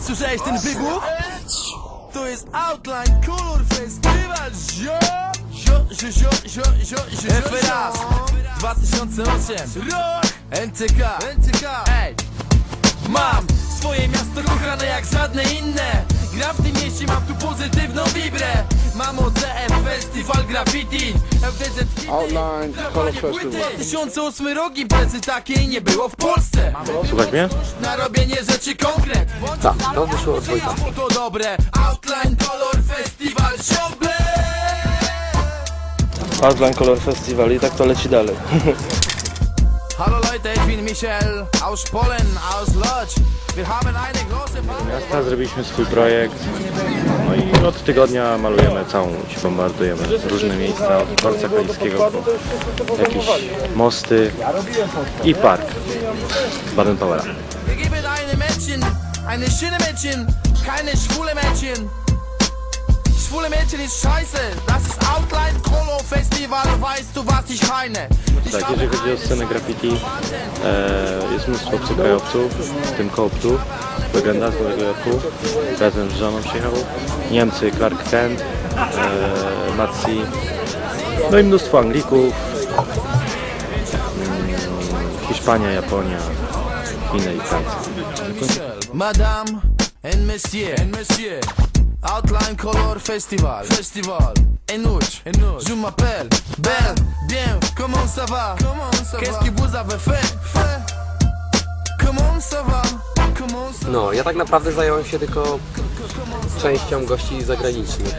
Słyszałeś ten wybuch? To jest Outline Color Festival Zio, zio, zio, zio, zio, zio, zio FRAS 2008 Rok NCK NCK Ej. Mam swoje miasto ruchane jak żadne inne. Gram w tym mieście, mam tu pozytywną wibrę Graffiti FDZ hity Outline Color Festival. 2008 rok imprezy takiej nie było w Polsce Słuchać mnie? Na robienie rzeczy konkret Tak, to wyszło od Wojtka. to dobre Outline Color Festival ciągle Outline Color Festival i tak to leci dalej. Hallo Leute, ich bin Michel aus Polen, aus Lodz Wir haben eine große Miasta zrobiliśmy swój projekt. No i od tygodnia malujemy całą Łódź, bombardujemy różne miejsca, od dworca Kaliskiego po jakieś mosty i park Baden-Powera. Wir geben eine schöne Mädchen, keine schwule Mädchen. Schwule Mädchen ist scheiße, das ist Outline Color Festival, weißt du was ich meine? Tak, jeżeli chodzi o scenę graffiti, e, jest mnóstwo obcokrajowców, w tym Kooptu, legenda z Nowego Jorku, razem z żoną przyjechał, Niemcy, Clark Kent, e, Matsi, no i mnóstwo Anglików, mm, Hiszpania, Japonia, Chiny i Francja. Madame and Monsieur, and Monsieur. Outline Color Festival, Festival. Enuch, Enuch. Je m'appelle Belle, bien, comment ça va? Comment ça Qu'est-ce que vous avez fait? Fait. Comment ça va? No, ja tak naprawdę zająłem się tylko częścią gości zagranicznych.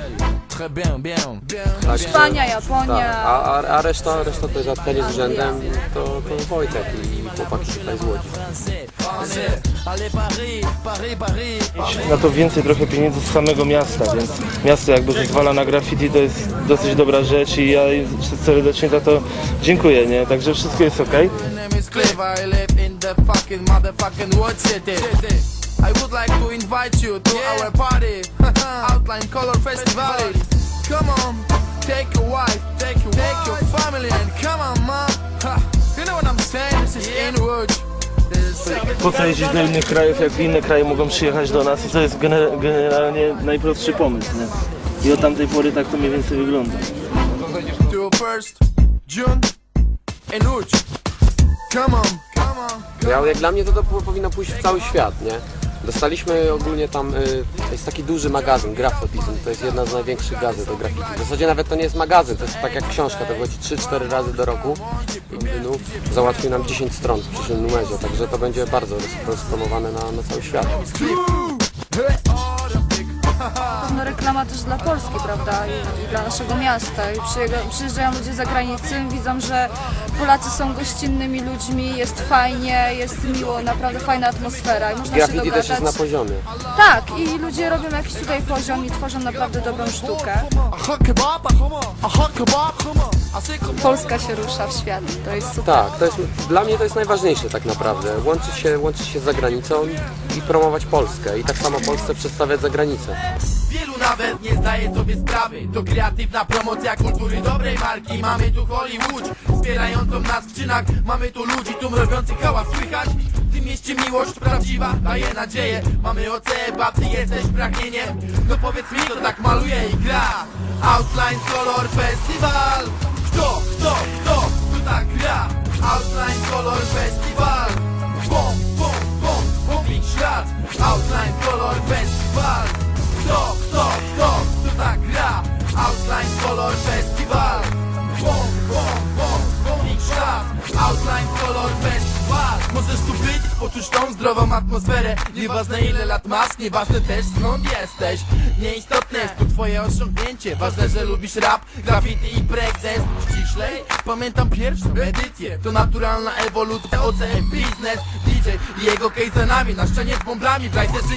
Tak, Hiszpania, tak, Japonia. a, a, a reszta, reszta to załatwianie z urzędem to, to Wojtek i chłopaki tutaj z Łodzi. Na to więcej trochę pieniędzy z samego miasta, więc miasto jakby zezwala na graffiti, to jest dosyć dobra rzecz i ja serdecznie za to dziękuję, nie? Także wszystko jest okej. My Clever, I live in the fucking motherfucking Wood City. I would like to invite you to our party, Outline Color Festival. Come on, take your wife, take your, take your family, and come on, mom. You know what I'm saying? This is in Łódź. This is second Po co jeździć do innych krajów, jak inne kraje mogą przyjechać do nas i to jest gener- generalnie najprostszy pomysł, nie? I od tamtej pory tak to mniej więcej wygląda. to first June in Łódź. Ja, jak dla mnie to, to po- powinno pójść w cały świat, nie? Dostaliśmy ogólnie tam, y, to jest taki duży magazyn, Grafotizm, to jest jedna z największych gazet o graffiti. W zasadzie nawet to nie jest magazyn, to jest tak jak książka, to wychodzi 3-4 razy do roku i Gdynu załatwił nam 10 stron w przyszłym numerze, także to będzie bardzo roz, rozpromowane na, na cały świat. No reklama też dla Polski, prawda? I, i dla naszego miasta. I przyjeżdżają, ludzie z zagranicy, widzą, że Polacy są gościnnymi ludźmi, jest fajnie, jest miło, naprawdę fajna atmosfera i można się Graffiti też jest dogadać. na poziomie. Tak, i ludzie robią jakiś tutaj poziom i tworzą naprawdę dobrą sztukę. Polska się rusza w świat, to jest super. Tak, to jest, dla mnie to jest najważniejsze tak naprawdę. Łączyć się, łączyć się z zagranicą i promować Polskę i tak samo Polsce przedstawiać za granicę. Wielu nawet nie zdaje sobie sprawy. To kreatywna promocja kultury dobrej marki. Mamy tu Hollywood Wspierającą nas w czynach. Mamy tu ludzi tu robiących hałas słychać. W tym mieście miłość prawdziwa daje nadzieję. Mamy OCE, a ty jesteś pragnieniem. No powiedz mi kto tak maluje i gra? Outline Color Festival. Kto, kto, kto, kto tak gra? Outline Color Festival poczuć tą zdrową atmosferę. Nieważne ile lat masz, nieważne też skąd jesteś. Nieistotne jest tu twoje osiągnięcie. Ważne, że lubisz rap, graffiti i breakdance Ściślej, pamiętam pierwszą edycję. To naturalna ewolucja, OCM biznes. DJ i jego case za nami Na ścianie z bomblami, w